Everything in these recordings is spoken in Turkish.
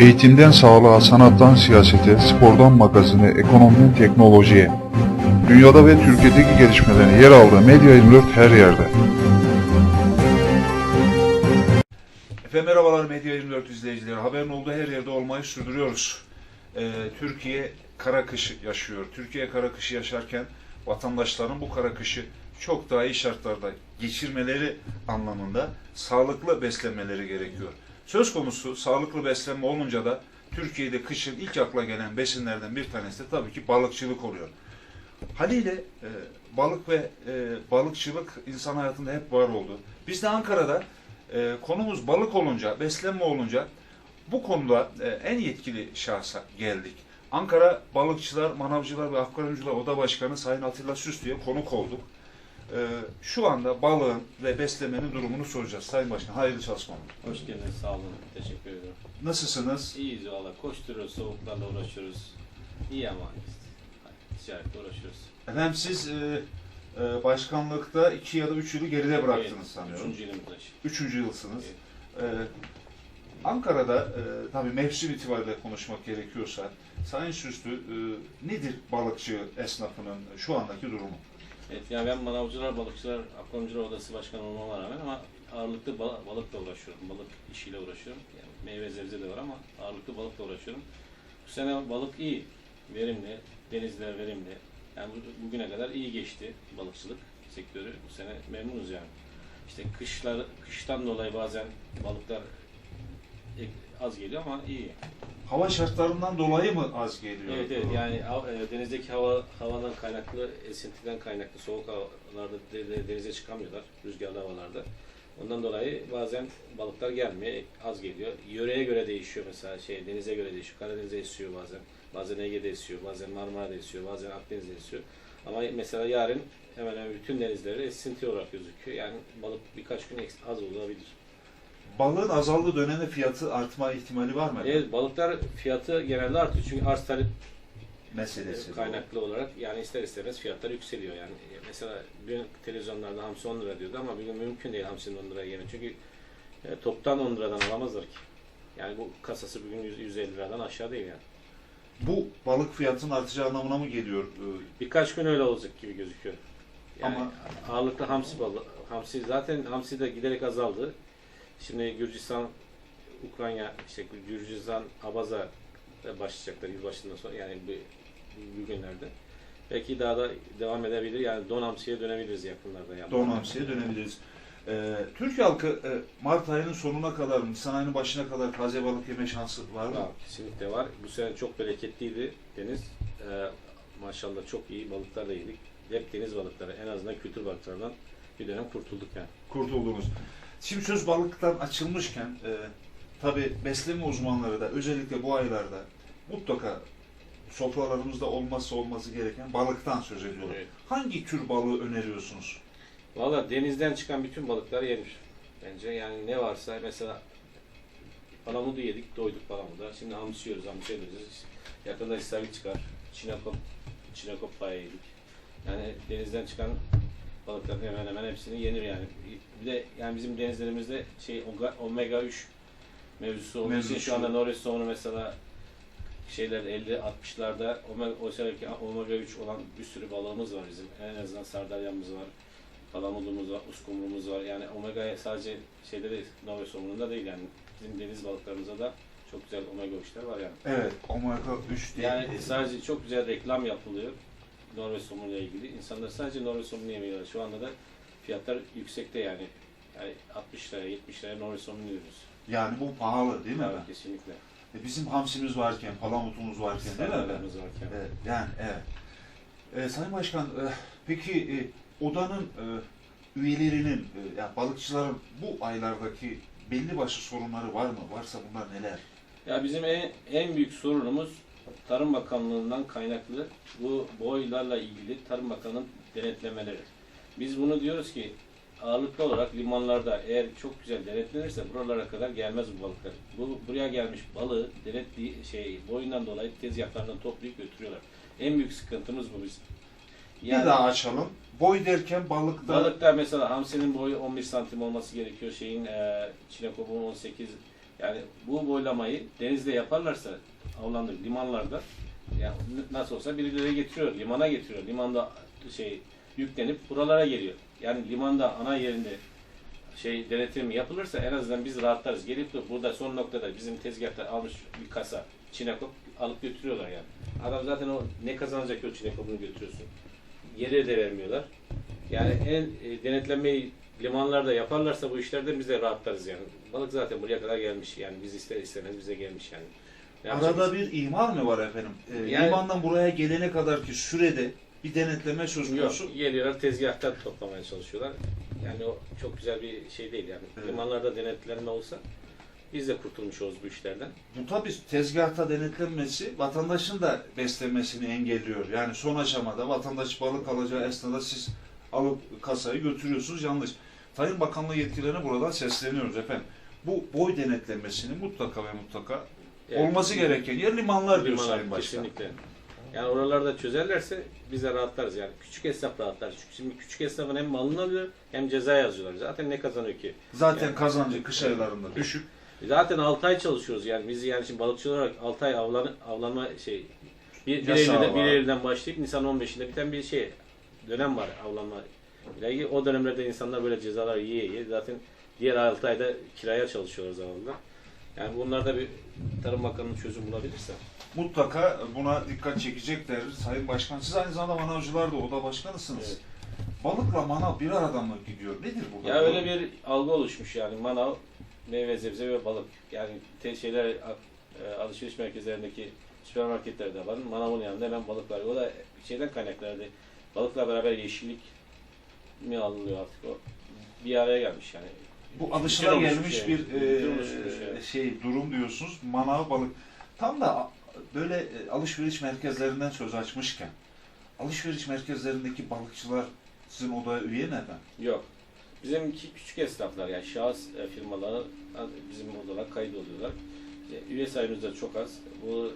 Eğitimden sağlığa, sanattan siyasete, spordan magazine, ekonomiden teknolojiye. Dünyada ve Türkiye'deki gelişmelerin yer aldığı Medya 24 her yerde. Efendim merhabalar Medya 24 izleyicileri. Haberin olduğu her yerde olmayı sürdürüyoruz. Ee, Türkiye kara kışı yaşıyor. Türkiye kara kışı yaşarken vatandaşların bu kara kışı çok daha iyi şartlarda geçirmeleri anlamında sağlıklı beslenmeleri gerekiyor. Söz konusu sağlıklı beslenme olunca da Türkiye'de kışın ilk akla gelen besinlerden bir tanesi de tabii ki balıkçılık oluyor. Haliyle e, balık ve e, balıkçılık insan hayatında hep var oldu. Biz de Ankara'da e, konumuz balık olunca, beslenme olunca bu konuda e, en yetkili şahsa geldik. Ankara Balıkçılar, Manavcılar ve Akvaryumcular Oda Başkanı Sayın Atilla Süslü'ye konuk olduk. E, şu anda balığın ve beslemenin durumunu soracağız. Sayın Başkan hayırlı çalışmalar. Hoş geldiniz, sağ olun. Teşekkür ederim. Nasılsınız? İyiyiz valla, koşturuyoruz, soğuklarla uğraşıyoruz. İyi ama işte, ticaretle uğraşıyoruz. Efendim siz e, e, başkanlıkta iki ya da üç yılı geride bıraktınız Evet, sanıyorum. Üçüncü yılımızda. Üçüncü yılsınız. Ee, Ankara'da e, tabii mevsim itibariyle konuşmak gerekiyorsa Sayın Süslü e, nedir balıkçı esnafının şu andaki durumu? Evet, yani ben manavcılar, balıkçılar, akvaryumcular odası başkanı olmama rağmen ama ağırlıklı bal- balıkla uğraşıyorum. Balık işiyle uğraşıyorum. Yani meyve sebze de var ama ağırlıklı balıkla uğraşıyorum. Bu sene balık iyi, verimli, denizler verimli. Yani bu- bugüne kadar iyi geçti balıkçılık sektörü. Bu sene memnunuz yani. İşte kışlar, kıştan dolayı bazen balıklar az geliyor ama iyi. Hava şartlarından dolayı mı az geliyor? Evet evet yani e, denizdeki hava havadan kaynaklı, esintiden kaynaklı soğuk havalarda de- de- denize çıkamıyorlar rüzgarlı havalarda. Ondan dolayı bazen balıklar gelmiyor, az geliyor. Yöreye göre değişiyor mesela şey denize göre değişiyor. Karadeniz'de esiyor bazen. Bazen Ege'de esiyor, bazen Marmara'da esiyor, bazen Akdeniz'de esiyor. Ama mesela yarın hemen hemen bütün denizlerde esinti olarak gözüküyor. Yani balık birkaç gün az olabilir. Balığın azaldığı dönemde fiyatı artma ihtimali var mı? Evet balıklar fiyatı genelde artıyor çünkü arz talep Meselesi. kaynaklı olarak yani ister istemez fiyatlar yükseliyor yani. Mesela dün televizyonlarda hamsi 10 lira diyordu ama bugün mümkün değil hamsinin 10 liraya yemek. Çünkü e, toptan 10 liradan alamazlar ki. Yani bu kasası bugün 100, 150 liradan aşağı değil yani. Bu balık fiyatının artacağı anlamına mı geliyor? Ee, Birkaç gün öyle olacak gibi gözüküyor. Yani Ama- ağırlıklı hamsi balı, hamsi zaten hamsi de giderek azaldı. Şimdi Gürcistan, Ukrayna, işte Gürcistan, Abaza başlayacaklar yılbaşından sonra yani bu, bu günlerde. Belki daha da devam edebilir. Yani don hamsiye dönebiliriz yakınlarda. Yani. Don hamsiye dönebiliriz. Ee, Türk halkı e, Mart ayının sonuna kadar, Nisan ayının başına kadar taze balık yeme şansı var mı? Var, kesinlikle var. Bu sene çok bereketliydi deniz. Ee, maşallah çok iyi balıklar da yedik. Hep deniz balıkları, en azından kültür balıklarından bir dönem kurtulduk yani. kurtuldunuz. Şimdi söz balıktan açılmışken e, tabi besleme uzmanları da özellikle bu aylarda mutlaka sofralarımızda olmazsa olması gereken balıktan söz ediyorlar. Evet. Hangi tür balığı öneriyorsunuz? Valla denizden çıkan bütün balıklar yenir. Bence yani ne varsa mesela palamudu yedik, doyduk palamuda. Şimdi hamsi yiyoruz, hamsi edeceğiz. Yakında istavrit çıkar. Çinekop bayağı yedik. Yani denizden çıkan balıkların hemen hemen hepsini yenir yani. Bir de yani bizim denizlerimizde şey omega 3 mevzusu olduğu için şu anda Norveç somunu mesela şeyler 50-60'larda omega, oysa ki omega 3 olan bir sürü balığımız var bizim. En azından sardalyamız var. Palamudumuz var, uskumrumuz var. Yani omega sadece şeyde değil, Norveç somununda değil yani. Bizim deniz balıklarımızda da çok güzel omega 3'ler var yani. Evet, omega 3 diye. Yani sadece çok güzel reklam yapılıyor Norveç somunuyla ilgili. İnsanlar sadece Norveç somunu yemiyorlar. Şu anda da fiyatlar yüksekte yani. Yani 60 liraya, 70 liraya Norveç somunu yiyoruz. Yani bu pahalı değil mi? Evet, kesinlikle. E, Bizim hamsimiz varken, palamutumuz varken değil mi? Sardalyamız varken. Evet, yani evet. E, Sayın Başkan, e, peki e, odanın e, üyelerinin, e, yani balıkçıların bu aylardaki belli başlı sorunları var mı? Varsa bunlar neler? Ya bizim en, en büyük sorunumuz Tarım Bakanlığı'ndan kaynaklı bu boylarla ilgili Tarım Bakanı'nın denetlemeleri. Biz bunu diyoruz ki ağırlıklı olarak limanlarda eğer çok güzel denetlenirse buralara kadar gelmez bu balıklar. Bu buraya gelmiş balığı denetli şey boyundan dolayı tezgahlardan toplayıp götürüyorlar. En büyük sıkıntımız bu bizim. bir daha açalım. Boy derken balıkta Balıkta mesela hamsinin boyu 11 santim olması gerekiyor. Şeyin e, çinekopun 18 Yani bu boylamayı denizde yaparlarsa avlandık limanlarda ya n- nasıl olsa birileri getiriyor, limana getiriyor. Limanda şey yüklenip buralara geliyor. Yani limanda ana yerinde şey denetim yapılırsa en azından biz rahatlarız. Gelip de burada son noktada bizim tezgahta almış bir kasa çinekop alıp götürüyorlar yani. Adam zaten o ne kazanacak o çinekopunu götürüyorsun. Yere de vermiyorlar. Yani en e, denetlemeyi limanlarda yaparlarsa bu işlerden biz de rahatlarız yani. Balık zaten buraya kadar gelmiş yani biz ister istemez bize gelmiş yani. Ne Arada bir imar mı var efendim? Ee, Yani- limandan buraya gelene kadar ki sürede bir denetleme söz konusu. Yok, geliyorlar tezgahtan toplamaya çalışıyorlar. Yani o çok güzel bir şey değil yani. Evet. Limanlarda denetlenme olsa biz de kurtulmuş oluruz bu işlerden. Bu tabii tezgahta denetlenmesi vatandaşın da beslemesini engelliyor. Yani son aşamada vatandaş balık alacağı esnada siz alıp kasayı götürüyorsunuz yanlış. Tarım Bakanlığı yetkililerine buradan sesleniyoruz efendim. Bu boy denetlenmesini mutlaka ve mutlaka Yani olması gereken yer limanlar diyor Sayın Başkan. Kesinlikle. Yani oralarda çözerlerse biz de rahatlarız yani. Küçük esnaf rahatlar. Çünkü şimdi küçük esnafın hem malını alıyor hem ceza yazıyorlar. Zaten ne kazanıyor ki? Zaten Yani- kazancı kış aylarında düşük. Zaten 6 ay çalışıyoruz yani biz yani şimdi balıkçı olarak 6 ay avlan, avlanma şey bir, bir, Eylül'de, bir. Eylül'den başlayıp Nisan 15'inde biten bir şey dönem var avlanma ile ilgili. O dönemlerde insanlar böyle cezalar yiye yiye zaten diğer 6 ayda kiraya çalışıyorlar zamanında. Yani bunlarda bir Tarım Bakanı'nın çözüm bulabilirse. Mutlaka buna dikkat çekecekler Sayın Başkan. Siz aynı zamanda manavcılar da oda başkanısınız. Evet. Balıkla manav bir arada mı gidiyor? Nedir bu? Ya öyle bir algı oluşmuş yani manav, meyve, sebze ve balık. Yani te şeyler e, alışveriş merkezlerindeki süpermarketlerde var. Manavın yanında hemen balık var. O da şeyden kaynaklandı. Balıkla beraber yeşillik mi alınıyor artık o? Bir araya gelmiş yani. Bu alışılagelmiş oluşmuş bir e, oluşmuş yani. şey durum diyorsunuz. Manav balık. Tam da böyle e, alışveriş merkezlerinden söz açmışken alışveriş merkezlerindeki balıkçılar sizin odaya üye mi efendim? Yok. Bizimki küçük esnaflar yani şahıs e, firmaları bizim odalar kayıt oluyorlar. E, Üye sayımız da çok az. Bu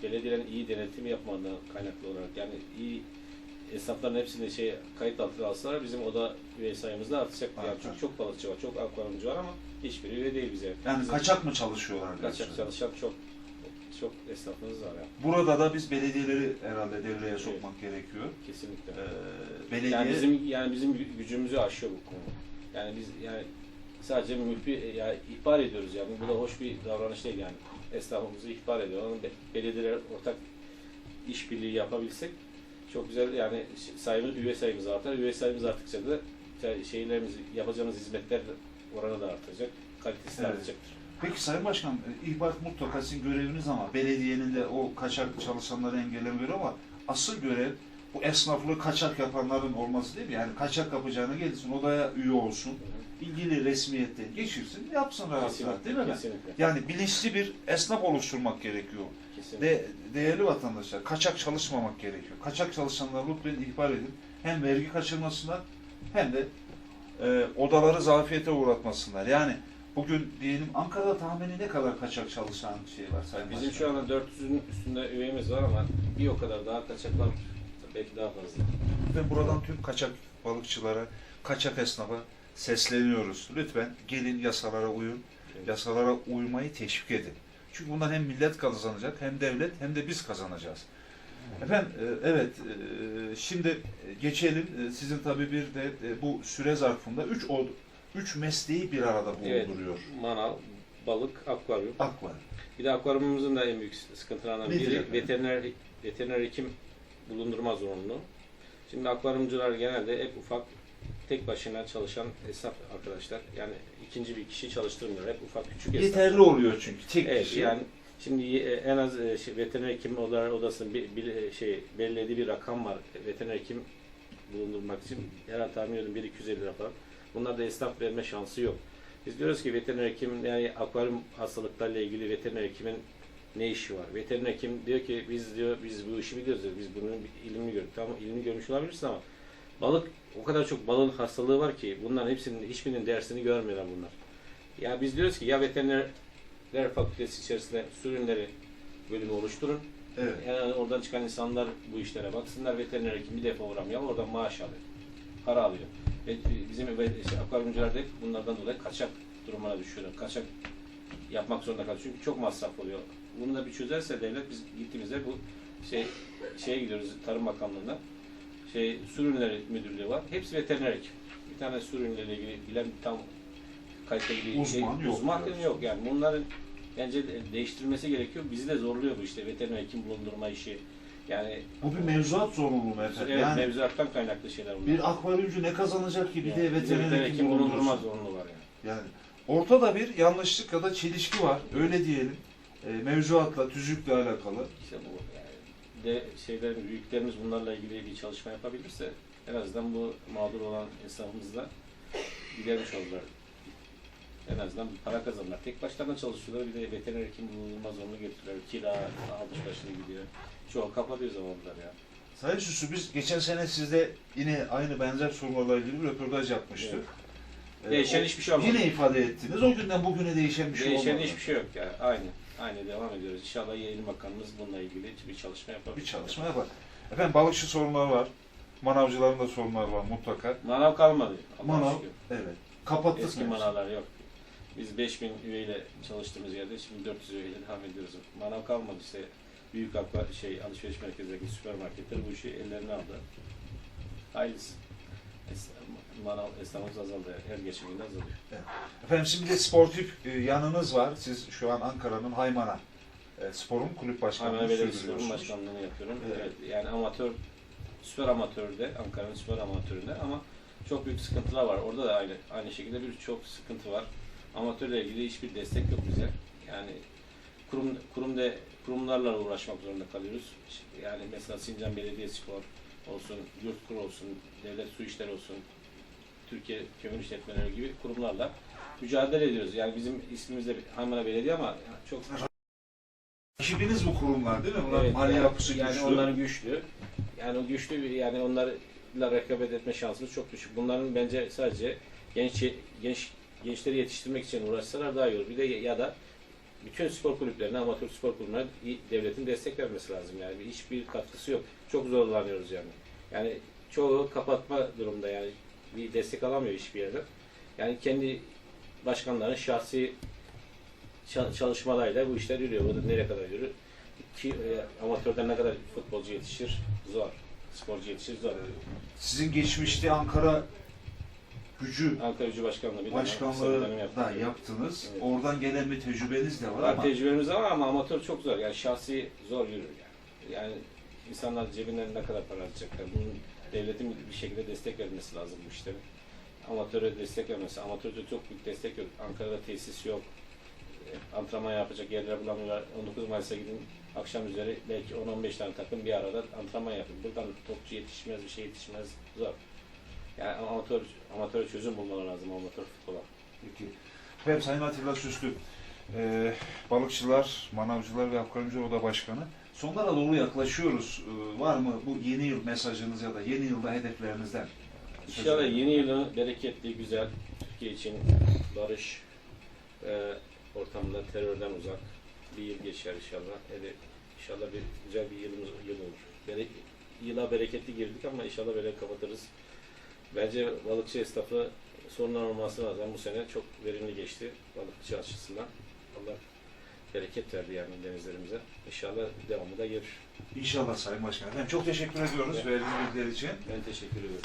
e, belediyelerin iyi denetim yapmadan kaynaklı olarak yani iyi esnafların hepsini şey kayıt altına alsalar bizim oda üye sayımız da artacak. Yani Artar. çünkü çok balıkçı var, çok akvaryumcu var ama hiçbiri üye değil bize. Yani Bizim kaçak mı çalışıyorlar? kaçak diyorsunuz? çalışan çok çok esnafımız var yani. Burada da biz belediyeleri herhalde devreye sokmak gerekiyor. Kesinlikle. Ee, belediye Yani bizim yani bizim gü- gücümüzü aşıyor bu konu. Yani biz yani sadece mühbir yani ihbar ediyoruz yani bu da hoş bir davranış değil yani. Esnafımızı ihbar ediyor. Onun be- belediyeler ortak işbirliği yapabilsek çok güzel yani sayımız üye sayımız artar. Üye sayımız arttıkça da te- şeylerimiz yapacağımız hizmetler oranı da artacak. Kalitesi de Evet. artacaktır. Peki Sayın Başkan, e, ihbar mutlaka sizin göreviniz ama belediyenin de o kaçak çalışanları engellemeleri görev ama asıl görev bu esnaflığı kaçak yapanların olması değil mi? Yani kaçak yapacağına gelsin, odaya üye olsun, ilgili resmiyetten geçirsin, yapsın rahat rahat değil mi? Kesinlikle. Yani bilinçli bir esnaf oluşturmak gerekiyor. kesinlikle. De, değerli vatandaşlar, kaçak çalışmamak gerekiyor. Kaçak çalışanları lütfen ihbar edin. Hem vergi kaçırmasınlar hem de e, odaları zafiyete uğratmasınlar. Yani bugün diyelim Ankara'da tahmini ne kadar kaçak çalışan şey var Sayın Bizim Başkan? şu anda 400'ün üstünde üyemiz var ama bir o kadar daha kaçak var. Belki daha fazla. Ben buradan tüm kaçak balıkçılara, kaçak esnafa sesleniyoruz. Lütfen gelin yasalara uyun. Yasalara uymayı teşvik edin. Çünkü bundan hem millet kazanacak hem devlet hem de biz kazanacağız. Efendim e, evet e, şimdi geçelim. E, Sizin tabii bir de bu süre zarfında 3 üç mesleği bir arada Evet. bulunduruyor. Manav, balık, akvaryum. Akvar. Bir de akvaryumumuzun da en büyük sıkıntılarından biri efendim? veteriner veteriner hekim bulundurma zorunluluğu. Şimdi akvaryumcular genelde hep ufak tek başına çalışan esnaf arkadaşlar. Yani ikinci bir kişi çalıştırmıyor. Hep ufak küçük esnaf. Yeterli oluyor çünkü tek Evet kişi. yani şimdi e, en az e, şey, veteriner hekim odasının bir, bir e, şey belirlediği bir rakam var. Veteriner hekim bulundurmak için herhalde tahmin ediyorum 1 250 lira falan. Bunlar da esnaf verme şansı yok. Biz diyoruz ki veteriner hekim yani akvaryum hastalıklarıyla ilgili veteriner hekimin ne işi var? Veteriner hekim diyor ki biz diyor biz bu işi biliyoruz diyor. Biz bunun ilmini gördük. Tamam ilmini görmüş olabilirsin ama balık o kadar çok balığın hastalığı var ki bunların hepsinin hiçbirinin dersini görmüyorlar bunlar. Ya biz diyoruz ki ya veterinerler fakültesi içerisinde su ürünleri bölümü oluşturun. Evet. Yani oradan çıkan insanlar bu işlere baksınlar. Veteriner hekim bir defa uğramıyor. Oradan maaş alıyor. Para alıyor. Ve bizim işte, akvaryumcular da bunlardan dolayı kaçak durumuna düşüyorlar. Kaçak yapmak zorunda kalıyor. Çünkü çok masraf oluyor. Bunu da bir çözerse devlet biz gittiğimizde bu şey şeye gidiyoruz Tarım Bakanlığı'na. Şey su ürünleri müdürlüğü var. Hepsi veteriner hekim. Bir tane su ürünleriyle ilgili bilen tam bir Uzman şey, yok uzman diyorsun. yok yani. Bunların bence de- değiştirilmesi gerekiyor. Bizi de zorluyor bu işte veteriner hekim bulundurma işi. Yani Bu bir mevzuat zorunluluğu efendim? evet, yani mevzuattan kaynaklı şeyler bunlar. bir akvaryumcu ne kazanacak ki bir de Yani veteriner hekim bulundurma zorunluluğu var yani. Yani ortada bir yanlışlık ya da çelişki var. Öyle diyelim. E, mevzuatla, tüzükle alakalı. İşte bu yani de şeylerin büyüklerimiz bunlarla ilgili bir çalışma yapabilirse en azından bu mağdur olan insanımız da gidermiş olurlar. En azından bir para kazanırlar. Tek başlarına çalışıyorlar. Bir de veteriner hekim bulunmaz onu getiriyorlar. Kira almış başını gidiyor. Çoğu kapatıyor zamanlar ya. Sayın Süslü biz geçen sene sizde yine aynı benzer sorunlarla ilgili bir röportaj yapmıştık. E, Değişen o- hiçbir şey olmadı. Yine ifade ettiniz. O günden bugüne değişen bir şey Değişen olmadı. hiçbir şey yok ya. Aynı. Aynı devam ediyoruz. İnşallah Yayın Bakanımız bununla ilgili bir çalışma yapar. Bir çalışma yapar. Efendim balıkçı sorunları var. Manavcıların da sorunları var mutlaka. Manav kalmadı. Manav, şükür. evet. Kapattık Eski mevzu. manavlar yok. Biz 5000 üyeyle çalıştığımız yerde şimdi 400 üyeyle devam ediyoruz. Manav kalmadı işte. Büyük akva, şey alışveriş merkezlerindeki süpermarketler bu işi ellerine aldı. Hayırlısı. Manav esnafımız azaldı. Her geçen gün azalıyor. Efendim şimdi sportif e, yanınız var. Siz şu an Ankara'nın Haymana e, Spor'un kulüp başkanlığı Haymana Belediyesi Spor'un sürdürüyorsunuz. başkanlığını yapıyorum. Evet. Evet. yani amatör, süper amatörde, Ankara'nın süper amatöründe ama çok büyük sıkıntılar var. Orada da aynı aynı şekilde birçok sıkıntı var. Amatörle ilgili hiçbir destek yok bize. Yani kurum kurumda kurumlarla uğraşmak zorunda kalıyoruz. Yani mesela Sincan Belediyespor olsun, Yurtkur olsun, Devlet Su İşleri olsun, Türkiye Kömür İşletmeleri gibi kurumlarla mücadele ediyoruz. Yani bizim ismimiz de Haymana Belediye ama çok Rakibiniz bu kurumlar değil mi? Bunlar Evet, mali yani, yapısı yani güçlü. onların güçlü. Yani o güçlü bir- yani onlarla rekabet etme şansımız çok düşük. Bunların bence sadece genç genç gençleri yetiştirmek için uğraşsalar daha iyi olur. Bir de ya da bütün spor kulüplerine, amatör spor kulüplerine devletin destek vermesi lazım. Yani bir- hiçbir katkısı yok. Çok zorlanıyoruz yani. Yani çoğu kapatma durumda yani bir destek alamıyor hiçbir yerden. Yani kendi başkanların şahsi ça- çalışmalarıyla bu işler yürüyor. Bu da nereye kadar yürür? Ki e, amatörde ne kadar futbolcu yetişir? Zor. Sporcu yetişir zor. Sizin geçmişte Ankara gücü Ankara Gücü Başkanlığı bir dönem başkanlığı da yaptınız. Evet. Oradan gelen bir tecrübeniz de var Var ama tecrübemiz var ama amatör çok zor. Yani şahsi zor yürür yani. Yani insanlar cebinden ne kadar para harcayacaklar? Bunun devletin bir şekilde destek vermesi lazım bu işlere. Amatöre destek vermesi. Amatörde çok büyük destek yok. Ankara'da tesis yok. E, Antrenman yapacak yerler bulamıyorlar. 19 Mayıs'a gidin akşam üzeri belki 10-15 tane takım bir arada antrenman yapın. Buradan topçu yetişmez, bir şey yetişmez. Zor. Yani amatör, amatör çözüm bulmaları lazım amatör futbola. Peki. Efendim Sayın Atilla Süslü, e, balıkçılar, manavcılar ve akvaryumcu oda başkanı. Sonlara doğru yaklaşıyoruz. E, var mı bu yeni yıl mesajınız ya da yeni yılda hedeflerinizden? İnşallah yeni yılın bereketli, güzel, Türkiye için barış e, ortamında terörden uzak bir yıl geçer inşallah. Evet, inşallah bir güzel bir yılımız yıl olur. Bere, yıla bereketli girdik ama inşallah böyle kapatırız. Bence balıkçı esnafı sorunlar olması lazım. Bu sene çok verimli geçti balıkçı açısından. Allah bereket verdi yani denizlerimize. İnşallah devamı da gelir. İnşallah Sayın Başkan. Efendim çok teşekkür ediyoruz Evet. verdiğiniz bilgiler için. Ben teşekkür ediyorum.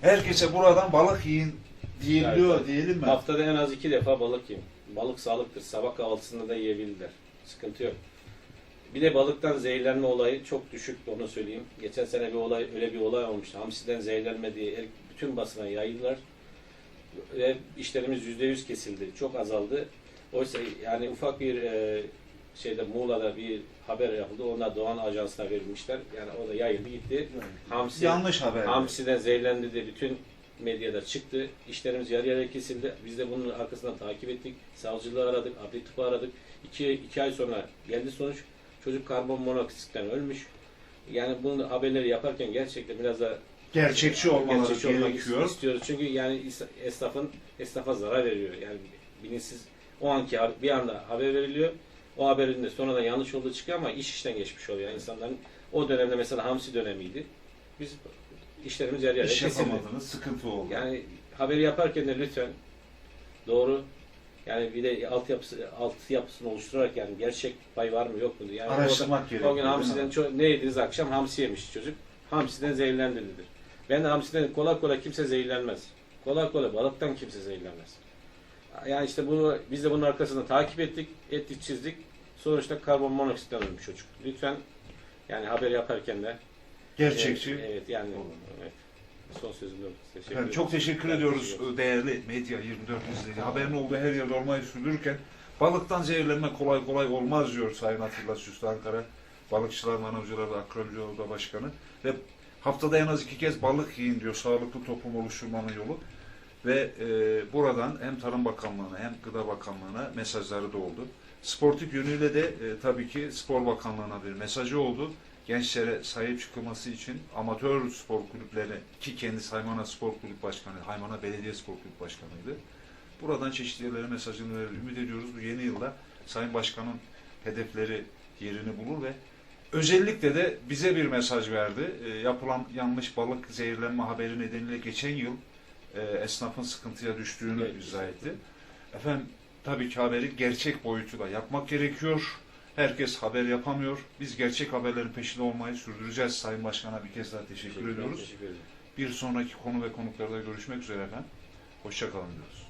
Herkese buradan balık yiyin diyiliyor Evet. diyelim mi? Haftada en az iki defa balık yiyin. Balık sağlıktır. Sabah kahvaltısında da yiyebilirler. Sıkıntı yok. Bir de balıktan zehirlenme olayı çok düşüktü onu söyleyeyim. Geçen sene bir olay öyle bir olay olmuştu. Hamsiden zehirlenme diye bütün basına yaydılar. Ve işlerimiz yüzde yüz kesildi. Çok azaldı. Oysa yani ufak bir e, şeyde Muğla'da bir haber yapıldı. Onlar Doğan Ajansı'na verilmişler. Yani o da yayıldı gitti. Hamsi, Yanlış haber. Hamsi'den zehirlendi de bütün medyada çıktı. İşlerimiz yarı yarıya kesildi. Biz de bunun arkasından takip ettik. Savcılığı aradık, adli tıpı aradık. İki, iki ay sonra geldi sonuç. Çocuk karbon monoksitten ölmüş. Yani bunun haberleri yaparken gerçekten biraz da Gerçekçi olmaları gerçekçi olmak gerekiyor. istiyoruz. Çünkü yani esnafın esnafa zarar veriyor. Yani bilinçsiz o anki bir anda haber veriliyor. O haberin de sonradan yanlış olduğu çıkıyor ama iş işten geçmiş oluyor. Yani insanların o dönemde mesela hamsi dönemiydi. Biz işlerimiz yarı yarıya İş yapamadınız, sıkıntı oldu. Yani haberi yaparken de lütfen doğru Yani bir de altyapısı, altyapısını oluşturarak yani gerçek pay var mı yok mu diye. Yani Araştırmak gerekiyor, O gün hamsiden ço- ne yediniz akşam hamsi yemiş çocuk. Hamsiden zehirlendirilir. Ben de hamsiden kolay kolay kimse zehirlenmez. Kolay kolay balıktan kimse zehirlenmez. Yani işte bunu biz de bunun arkasında takip ettik, ettik, çizdik. Sonuçta karbon monoksitten ölmüş çocuk. Lütfen yani haber yaparken de Gerçekçi. Evet, evet yani evet. Son sözüm. Teşekkür ederim. çok teşekkür Ben ediyoruz teşekkür değerli Medya 24 izleyici. Haberin olduğu her yerde olmayı sürdürürken balıktan zehirlenme kolay kolay olmaz diyor Sayın Atilla Süslü Ankara Balıkçılar Manavcılar Akrabacı Oda Başkanı. Ve haftada en az iki kez balık yiyin diyor sağlıklı toplum oluşturmanın yolu. Ve e, buradan hem Tarım Bakanlığı'na hem Gıda Bakanlığı'na mesajları da oldu. Sportif yönüyle de e, tabii ki Spor Bakanlığı'na bir mesajı oldu. Gençlere sahip çıkılması için amatör spor kulüpleri ki kendisi Haymana Spor Kulüp Başkanı, Haymana Belediye Spor Kulüp Başkanı'ydı. Buradan çeşitli yerlere mesajını verir. Ümit ediyoruz bu yeni yılda Sayın Başkan'ın hedefleri yerini bulur ve özellikle de bize bir mesaj verdi. E, yapılan yanlış balık zehirlenme haberi nedeniyle geçen yıl e, esnafın sıkıntıya düştüğünü Evet. izah etti. Efendim tabii ki haberi gerçek boyutuyla yapmak gerekiyor. Herkes haber yapamıyor. Biz gerçek haberlerin peşinde olmayı sürdüreceğiz. Sayın Başkan'a bir kez daha teşekkür Teşekkür ediyoruz. Teşekkür. Bir sonraki konu ve konuklarda görüşmek üzere efendim. Hoşçakalın diyoruz.